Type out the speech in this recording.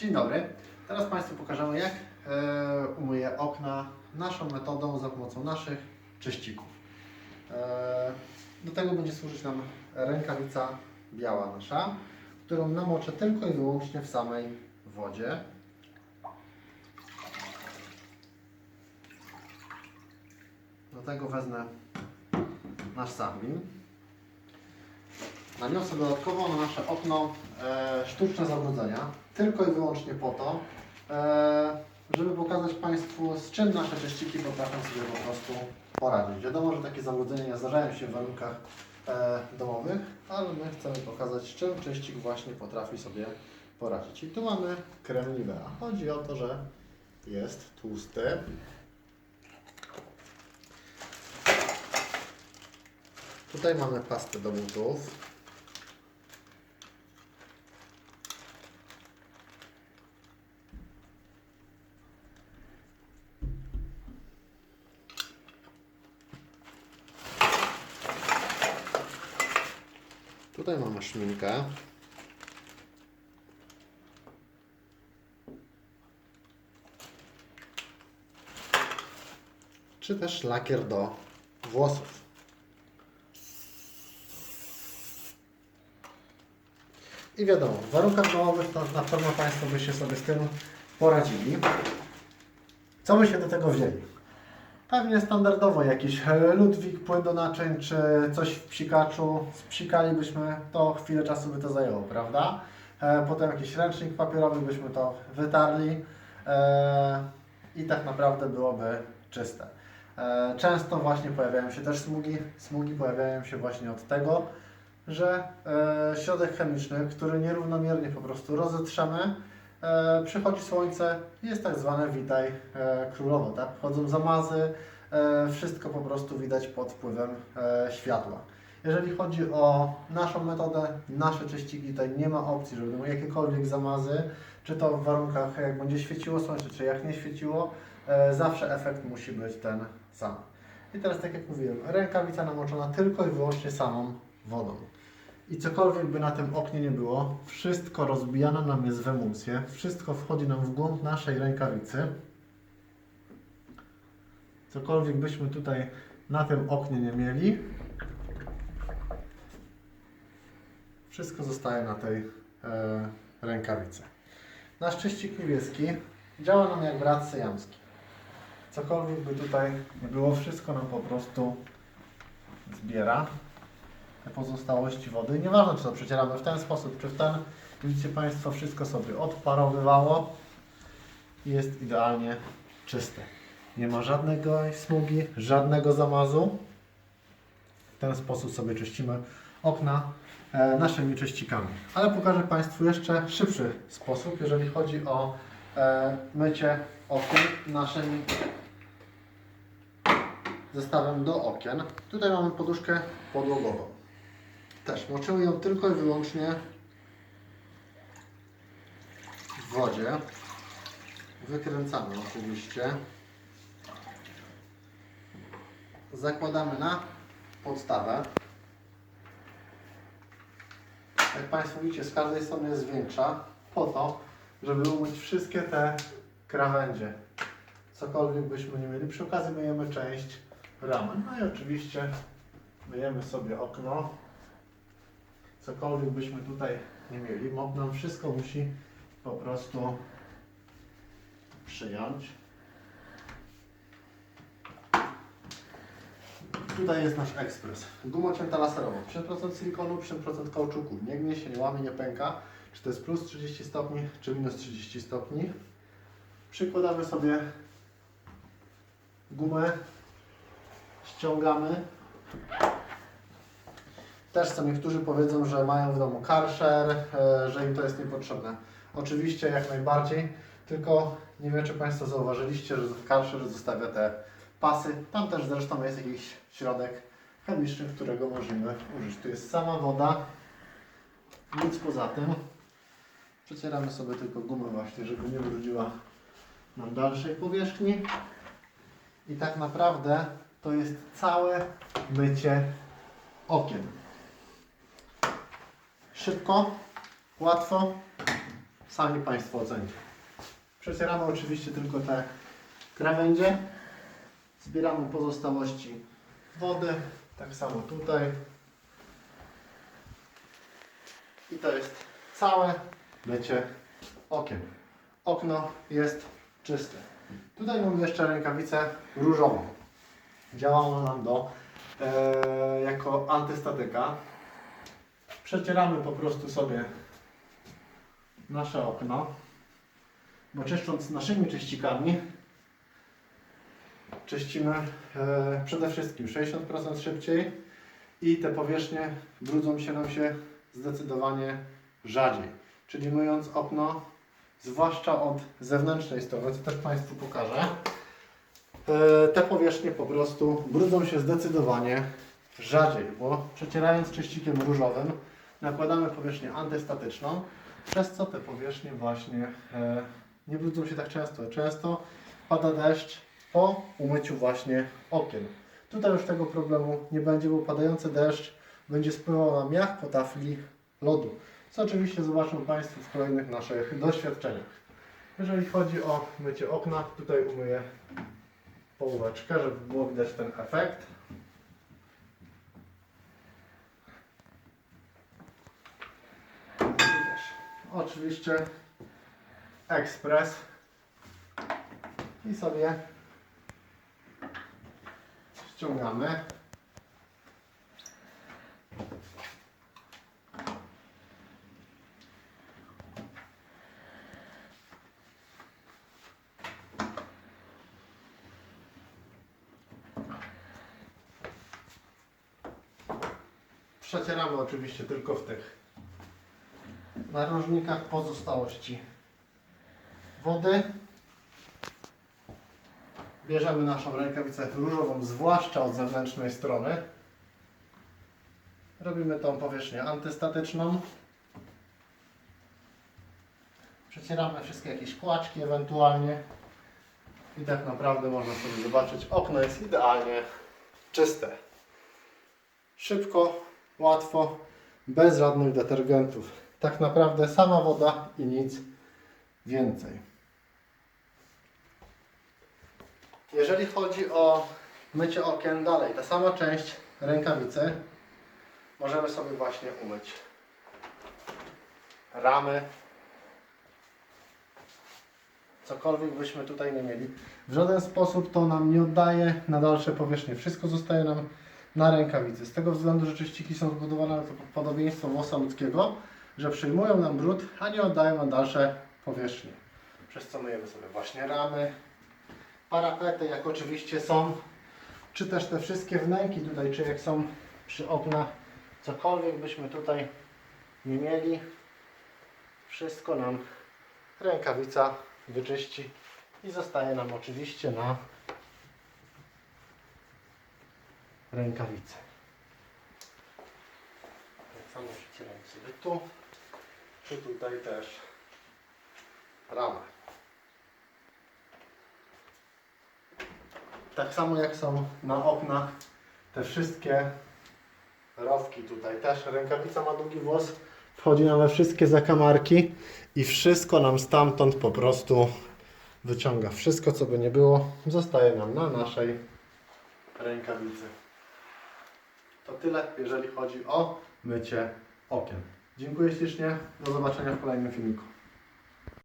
Dzień dobry. Teraz Państwu pokażemy, jak e, umyję okna naszą metodą za pomocą naszych czyścików. E, do tego będzie służyć nam rękawica biała nasza, którą namoczę tylko i wyłącznie w samej wodzie. Do tego wezmę nasz sambin. Naniosę dodatkowo na nasze okno e, sztuczne zabrudzenia, tylko i wyłącznie po to, e, żeby pokazać Państwu, z czym nasze czyściki potrafią sobie po prostu poradzić. Wiadomo, że takie zabrudzenia zdarzają się w warunkach e, domowych, ale my chcemy pokazać, z czym czyścik właśnie potrafi sobie poradzić. I tu mamy krem Nivea. Chodzi o to, że jest tłusty. Tutaj mamy pastę do butów. Tutaj mamy szminkę. Czy też lakier do włosów. I wiadomo, w warunkach domowych to na pewno Państwo byście sobie z tym poradzili. Co by się do tego wzięli? Pewnie standardowo jakiś e, Ludwik, płyn do naczyń, czy coś w psikaczu. Spsikalibyśmy, to chwilę czasu by to zajęło, prawda? E, potem jakiś ręcznik papierowy byśmy to wytarli e, i tak naprawdę byłoby czyste. Często właśnie pojawiają się też smugi. Smugi pojawiają się właśnie od tego, że środek chemiczny, który nierównomiernie po prostu rozetrzemy, e, przychodzi słońce jest tak zwane witaj e, królowo, tak? Wchodzą zamazy, e, wszystko po prostu widać pod wpływem e, światła. Jeżeli chodzi o naszą metodę, nasze czyściki, tutaj nie ma opcji, żeby jakiekolwiek zamazy, czy to w warunkach jak będzie świeciło słońce, czy jak nie świeciło, e, zawsze efekt musi być ten sam. I teraz tak jak mówiłem, rękawica namoczona tylko i wyłącznie samą wodą. I cokolwiek by na tym oknie nie było, wszystko rozbijane nam jest w emulsję, wszystko wchodzi nam w głąb naszej rękawicy. Cokolwiek byśmy tutaj na tym oknie nie mieli, wszystko zostaje na tej e, rękawicy. Nasz czyścik niebieski działa nam jak brat syjamski. Cokolwiek by tutaj nie było, wszystko nam po prostu zbiera pozostałości wody. Nieważne, czy to przecieramy w ten sposób, czy w ten. Widzicie Państwo, wszystko sobie odparowywało jest idealnie czyste. Nie ma żadnego smugi, żadnego zamazu. W ten sposób sobie czyścimy okna e, naszymi czyścikami. Ale pokażę Państwu jeszcze szybszy sposób, jeżeli chodzi o e, mycie okien naszymi zestawem do okien. Tutaj mamy poduszkę podłogową. Też moczymy ją tylko i wyłącznie w wodzie. Wykręcamy oczywiście. Zakładamy na podstawę. Jak Państwo widzicie, z każdej strony jest większa, po to, żeby umyć wszystkie te krawędzie. Cokolwiek byśmy nie mieli. Przy okazji myjemy część ramy. No i oczywiście myjemy sobie okno. Cokolwiek byśmy tutaj nie mieli, nam wszystko musi po prostu przyjąć. Tutaj jest nasz ekspres. Guma cięta laserowa. 5% silikonu, 5% kauczuku. Nie gnie się, nie łamie, nie pęka. Czy to jest plus 30 stopni, czy minus 30 stopni. Przykładamy sobie gumę, ściągamy. Też co niektórzy powiedzą, że mają w domu karszer, e, że im to jest niepotrzebne. Oczywiście jak najbardziej, tylko nie wiem czy Państwo zauważyliście, że karszer zostawia te pasy. Tam też zresztą jest jakiś środek chemiczny, którego możemy użyć. Tu jest sama woda, nic poza tym. Przecieramy sobie tylko gumę właśnie, żeby nie brudziła nam dalszej powierzchni. I tak naprawdę to jest całe mycie okien. Szybko, łatwo Sami Państwo ocenicie. Przecieramy oczywiście tylko te krawędzie. Zbieramy pozostałości wody. Tak samo tutaj. I to jest całe mycie okien. Okno jest czyste. Tutaj mamy jeszcze rękawicę różową. Działa ona nam do, e, jako antystatyka. Przecieramy po prostu sobie nasze okno, bo czyszcząc naszymi czyścikami czyścimy e, przede wszystkim 60% szybciej i te powierzchnie brudzą się nam się zdecydowanie rzadziej. Czyli myjąc okno, zwłaszcza od zewnętrznej strony, co też Państwu pokażę, e, te powierzchnie po prostu brudzą się zdecydowanie rzadziej, bo przecierając czyścikiem różowym nakładamy powierzchnię antystatyczną, przez co te powierzchnie właśnie e, nie brudzą się tak często. Często pada deszcz po umyciu właśnie okien. Tutaj już tego problemu nie będzie, bo padający deszcz będzie spływał nam jak po tafli lodu, co oczywiście zobaczą Państwo w kolejnych naszych doświadczeniach. Jeżeli chodzi o mycie okna, tutaj umyję połóweczkę, żeby było widać ten efekt. Też. Oczywiście ekspres i sobie ściągamy. Przecieramy oczywiście tylko w tych narożnikach pozostałości wody. Bierzemy naszą rękawicę różową, zwłaszcza od zewnętrznej strony. Robimy tą powierzchnię antystatyczną. Przecieramy wszystkie jakieś kłaczki ewentualnie. I tak naprawdę można sobie zobaczyć, okno jest idealnie czyste. Szybko, łatwo, bez żadnych detergentów. Tak naprawdę sama woda i nic więcej. Jeżeli chodzi o mycie okien dalej, ta sama część rękawicy możemy sobie właśnie umyć ramy, cokolwiek byśmy tutaj nie mieli. W żaden sposób to nam nie oddaje na dalsze powierzchnie. Wszystko zostaje nam na rękawicy. Z tego względu, że czyściki są zbudowane na to podobieństwo włosa ludzkiego, że przyjmują nam brud, a nie oddają na dalsze powierzchnie. Przez sobie właśnie ramy, parapety, jak oczywiście są, czy też te wszystkie wnęki tutaj, czy jak są przy oknach, cokolwiek byśmy tutaj nie mieli, wszystko nam rękawica wyczyści i zostaje nam oczywiście na rękawicy. Tak samo sobie tu, czy tutaj też ramę. Tak samo jak są na oknach te wszystkie rowki tutaj też. Rękawica ma długi włos, wchodzi nam we wszystkie zakamarki i wszystko nam stamtąd po prostu wyciąga. Wszystko co by nie było zostaje nam na naszej rękawicy. To tyle, jeżeli chodzi o mycie okien. Dziękuję ślicznie. Do zobaczenia w kolejnym filmiku.